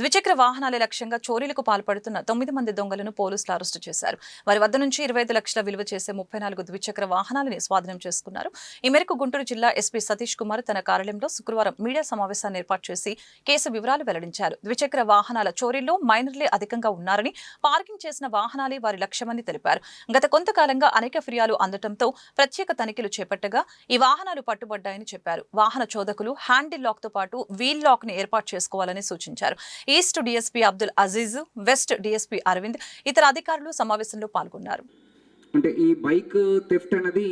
ద్విచక్ర వాహనాల లక్ష్యంగా చోరీలకు పాల్పడుతున్న తొమ్మిది మంది దొంగలను పోలీసులు అరెస్టు చేశారు. వారి వద్ద నుంచి ఇరవై ఐదు లక్షల విలువ చేసే ముప్పై నాలుగు ద్విచక్ర వాహనాలని స్వాధీనం చేసుకున్నారు. ఈ మేరకు గుంటూరు జిల్లా ఎస్పీ సతీష్ కుమార్ తన కార్యాలయంలో శుక్రవారం మీడియా సమావేశాన్ని ఏర్పాటు చేసి కేసు వివరాలు వెల్లడించారు. ద్విచక్ర వాహనాల చోరీల్లో మైనర్లే అధికంగా ఉన్నారని పార్కింగ్ చేసిన వాహనాలే వారి లక్ష్యమని తెలిపారు. గత కొంతకాలంగా అనేక ఫిర్యాదు అందటంతో ప్రత్యేక తనిఖీలు చేపట్టగా ఈ వాహనాలు పట్టుబడ్డాయని చెప్పారు. వాహన చోదకులు హ్యాండిల్ లాక్తో పాటు వీల్ లాక్ని ఏర్పాటు చేసుకోవాలని సూచించారు. East DSP Abdul Aziz west DSP Arvind ఇతర అధికారులు సమావేశంలో పాల్గొన్నారు. అంటే ఈ బైక్ థెఫ్ట్ అనేది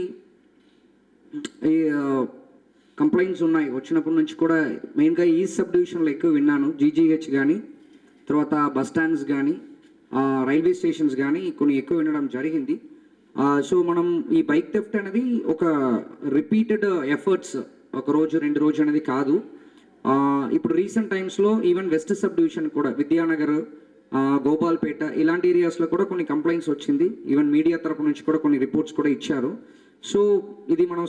ఈ కంప్లైంట్స్ ఉన్నాయి. వచ్చినప్పటి నుంచి కూడా మెయిన్గా ఈ సబ్ డివిజన్లో ఎక్కువ విన్నాను. జీజీహెచ్ కానీ తర్వాత బస్ స్టాండ్స్ కానీ రైల్వే స్టేషన్స్ కానీ కొన్ని ఎక్కువ వినడం జరిగింది. సో మనం ఈ బైక్ థెఫ్ట్ అనేది ఒక రిపీటెడ్ ఎఫర్ట్స్ ఒక రోజు రెండు రోజు అనేది కాదు. ఇప్పుడు రీసెంట్ టైమ్స్లో ఈవెన్ వెస్ట్ సబ్ డివిజన్ కూడా విద్యానగర్ గోపాల్పేట ఇలాంటి ఏరియాస్లో కూడా కొన్ని కంప్లైంట్స్ వచ్చింది. ఈవెన్ మీడియా తరపు నుంచి కూడా కొన్ని రిపోర్ట్స్ కూడా ఇచ్చారు. సో ఇది మనం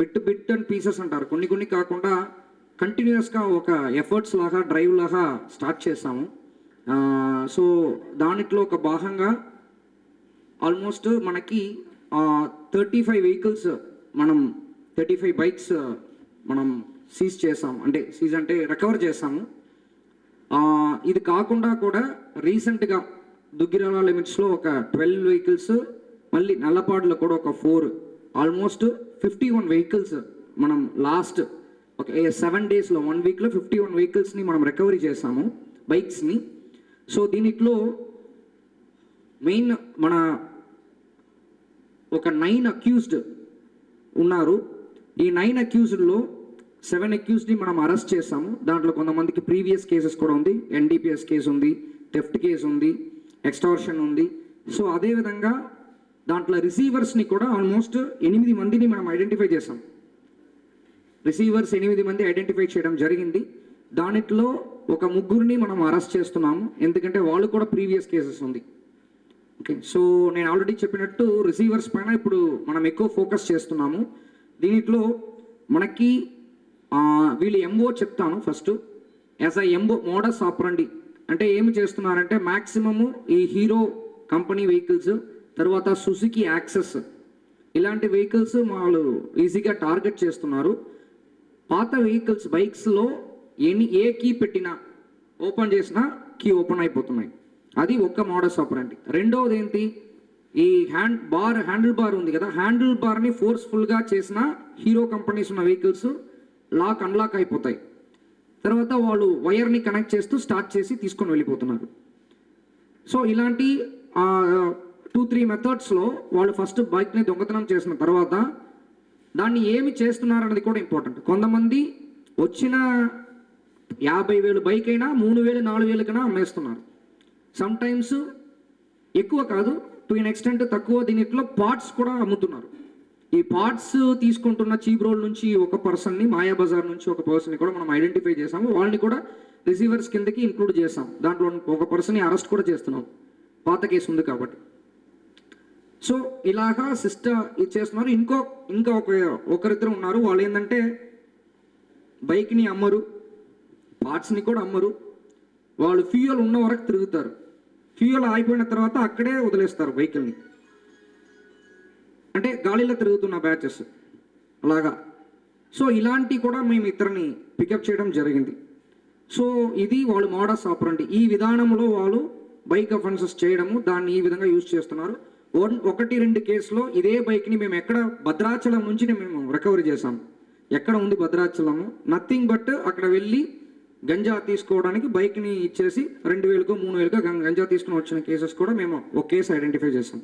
బిట్ బిట్ అండ్ పీసెస్ అంటారు. కొన్ని కొన్ని కాకుండా కంటిన్యూస్గా ఒక ఎఫర్ట్స్ లాగా డ్రైవ్ లాగా స్టార్ట్ చేసాము సో దానిట్లో ఒక భాగంగా ఆల్మోస్ట్ మనకి థర్టీ ఫైవ్ వెహికల్స్ మనం థర్టీ ఫైవ్ బైక్స్ మనం సీజ్ చేసాము అంటే సీజ్ అంటే రికవర్ చేసాము ఇది కాకుండా కూడా రీసెంట్గా దుగ్గిరాల లిమిట్స్లో ఒక ట్వెల్వ్ వెహికల్స్ మళ్ళీ నల్లపాడులో కూడా ఒక four almost fifty one vehicles మనం లాస్ట్ ఒక సెవెన్ డేస్లో వన్ వీక్లో ఫిఫ్టీ వన్ వెహికల్స్ని మనం రికవరీ చేసాము బైక్స్ని సో దీనిట్లో మెయిన్ మన ఒక నైన్ అక్యూజ్డ్ ఉన్నారు. ఈ నైన్ అక్యూజ్డ్లో సెవెన్ అక్యూస్ని మనం అరెస్ట్ చేస్తాము దాంట్లో కొంతమందికి ప్రీవియస్ కేసెస్ కూడా ఉంది. ఎన్డీపీఎస్ కేసు ఉంది. టెఫ్ట్ కేసు ఉంది. ఎక్స్టార్షన్ ఉంది. సో అదేవిధంగా దాంట్లో రిసీవర్స్ని కూడా ఆల్మోస్ట్ ఎనిమిది మందిని మనం ఐడెంటిఫై చేసాం రిసీవర్స్ ఎనిమిది మంది ఐడెంటిఫై చేయడం జరిగింది. దానిట్లో ఒక ముగ్గురిని మనం అరెస్ట్ చేస్తున్నాము. ఎందుకంటే వాళ్ళు కూడా ప్రీవియస్ కేసెస్ ఉంది. ఓకే సో నేను ఆల్రెడీ చెప్పినట్టు రిసీవర్స్ పైన ఇప్పుడు మనం ఎక్కువ ఫోకస్ చేస్తున్నాము. దీనిట్లో మనకి వీళ్ళు ఎంఓ చెప్తాను first. As a MO modus operandi అంటే ఏమి చేస్తున్నారంటే మ్యాక్సిమము ఈ హీరో కంపెనీ వెహికల్స్ తర్వాత సుజుకి యాక్సెస్. ఇలాంటి వెహికల్స్ వాళ్ళు ఈజీగా టార్గెట్ చేస్తున్నారు. పాత వెహికల్స్ బైక్స్లో ఎన్ని ఏ కీ పెట్టినా ఓపెన్ చేసినా కీ ఓపెన్ అయిపోతున్నాయి. అది ఒక్క మోడస్ ఆపరండి రెండవది ఏంటి? ఈ హ్యాండ్ బార్ హ్యాండిల్ బార్ ఉంది కదా హ్యాండిల్ బార్ని ఫోర్స్ఫుల్గా చేసిన హీరో కంపెనీస్ ఉన్న వెహికల్స్ లాక్ అన్లాక్ అయిపోతాయి. తర్వాత వాళ్ళు వైర్ని కనెక్ట్ చేస్తూ స్టార్ట్ చేసి తీసుకొని వెళ్ళిపోతున్నారు. సో ఇలాంటి టూ త్రీ మెథడ్స్లో వాళ్ళు ఫస్ట్ బైక్ని దొంగతనం చేసిన తర్వాత దాన్ని ఏమి చేస్తున్నారన్నది కూడా ఇంపార్టెంట్. కొంతమంది వచ్చిన యాభై వేలు బైక్ అయినా మూడు వేలు నాలుగు వేలకైనా అమ్మేస్తున్నారు. సమ్టైమ్స్ ఎక్కువ కాదు టు ఇన్ ఎక్స్టెంట్ తక్కువ దీనిట్లో పార్ట్స్ కూడా అమ్ముతున్నారు. ఈ పార్ట్స్ తీసుకుంటున్న చీప్ రోడ్ నుంచి ఒక పర్సన్ని మాయా బజార్ నుంచి ఒక పర్సన్ని కూడా మనం ఐడెంటిఫై చేసాము. వాళ్ళని కూడా రిసీవర్స్ కిందకి ఇంక్లూడ్ చేసాం. దాంట్లో ఒక పర్సన్ని అరెస్ట్ కూడా చేస్తున్నాం. పాత కేసు ఉంది కాబట్టి. సో ఇలాగా సిస్టర్ ఇది చేస్తున్నారు ఇంకో ఇంకా ఒక ఒకరిద్దరు ఉన్నారు. వాళ్ళు ఏంటంటే బైక్ని అమ్మరు పార్ట్స్ని కూడా అమ్మరు. వాళ్ళు ఫ్యూయల్ ఉన్న వరకు తిరుగుతారు. ఫ్యూయల్ ఆగిపోయిన తర్వాత అక్కడే వదిలేస్తారు బైకుల్ని అంటే గాలిలో తిరుగుతున్న బ్యాచెస్ అలాగా. సో ఇలాంటి కూడా మేము ఇద్దరిని పికప్ చేయడం జరిగింది. సో ఇది వాళ్ళు మోడస్ ఆపరండి ఈ విధానంలో వాళ్ళు బైక్ అఫెన్సెస్ చేయడము దాన్ని ఈ విధంగా యూజ్ చేస్తున్నారు. వన్ ఒకటి రెండు కేసులో ఇదే బైక్ని మేము ఎక్కడ భద్రాచలం నుంచి మేము రికవరీ చేశాము. ఎక్కడ ఉంది భద్రాచలము? నథింగ్ బట్ అక్కడ వెళ్ళి గంజా తీసుకోవడానికి బైక్ని ఇచ్చేసి రెండు వేలకో మూడు వేలకో గం- గంజా తీసుకుని వచ్చిన కేసెస్ కూడా మేము ఒక కేసు ఐడెంటిఫై చేసాం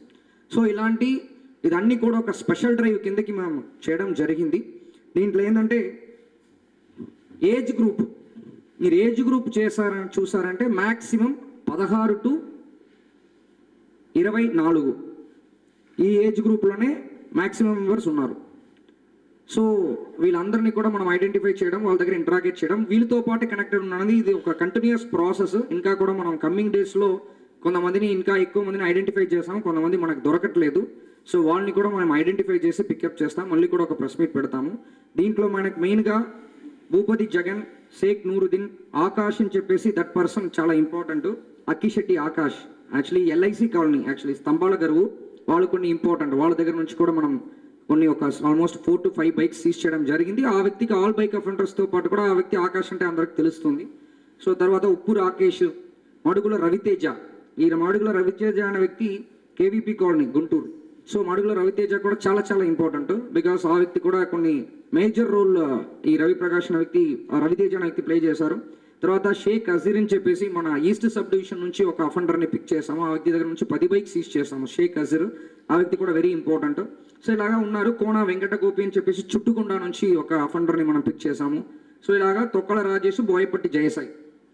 సో ఇలాంటి ఇదన్నీ కూడా ఒక స్పెషల్ డ్రైవ్ కిందకి మేము చేయడం జరిగింది. దీంట్లో ఏంటంటే ఏజ్ గ్రూప్. మీరు ఏజ్ గ్రూప్ చేశారని చూసారంటే మ్యాక్సిమం పదహారు టు ఇరవై నాలుగు ఈ ఏజ్ గ్రూప్లోనే మ్యాక్సిమం మెంబర్స్ ఉన్నారు. సో వీళ్ళందరినీ కూడా మనం ఐడెంటిఫై చేయడం వాళ్ళ దగ్గర ఇంటరాగేట్ చేయడం వీళ్ళతో పాటు కనెక్టెడ్ ఉన్నది. ఇది ఒక కంటిన్యూస్ ప్రాసెస్. ఇంకా కూడా మనం కమ్మింగ్ డేస్లో కొంతమందిని ఇంకా ఎక్కువ మందిని ఐడెంటిఫై చేసాము కొంతమంది మనకు దొరకట్లేదు. సో వాళ్ళని కూడా మనం ఐడెంటిఫై చేసి పికప్ చేస్తాం. మళ్ళీ కూడా ఒక ప్రెస్ మీట్ పెడతాము. దీంట్లో మనకు మెయిన్గా భూపతి జగన్ షేక్ నూరుద్దీన్ ఆకాష్ అని చెప్పేసి దట్ పర్సన్ చాలా important Akkisetti Akash. Actually LIC colony actually Stambhala Garuvu. వాళ్ళు కొన్ని ఇంపార్టెంట్ వాళ్ళ దగ్గర నుంచి కూడా మనం కొన్ని ఒక almost four to five bikes seize చేయడం జరిగింది. ఆ వ్యక్తికి ఆల్ బైక్ అఫెండర్స్తో పాటు కూడా ఆ వ్యక్తి ఆకాష్ అంటే అందరికి తెలుస్తుంది. సో తర్వాత ఉప్పు రాకేష్ మడుగుల రవితేజ. ఈ మడుగుల రవితేజ అనే వ్యక్తి KVP colony Guntur. So Madugula Raviteja కూడా చాలా చాలా ఇంపార్టెంట్ బికాస్ ఆ వ్యక్తి కూడా కొన్ని మేజర్ రోల్ ఈ రవి ప్రకాష్ అనే వ్యక్తి రవితేజ అనే వ్యక్తి ప్లే చేశారు. తర్వాత షేక్ అజీర్ అని చెప్పేసి మన ఈస్ట్ సబ్ డివిజన్ నుంచి ఒక అఫెండర్ని పిక్ చేసాము ఆ వ్యక్తి దగ్గర నుంచి పది బైక్ సీజ్ చేసాము షేక్ అజీర్. ఆ వ్యక్తి కూడా వెరీ ఇంపార్టెంట్ సో ఇలాగా ఉన్నారు. కోన వెంకట గోపి అని చెప్పేసి చుట్టుకుండా నుంచి ఒక అఫెండర్ని మనం పిక్ చేసాము సో ఇలాగా తొక్కల రాజేష్ బోయపట్టి జయసాయి.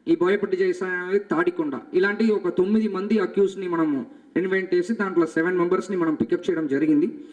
ఈ బోయపట్టి జయసాయి అనేది తాడికొండ. ఇలాంటి ఒక తొమ్మిది మంది అక్యూస్ని మనము ఇన్వెంట్ చేసి దాంట్లో సెవెన్ మెంబర్స్ని మనం పికప్ చేయడం జరిగింది.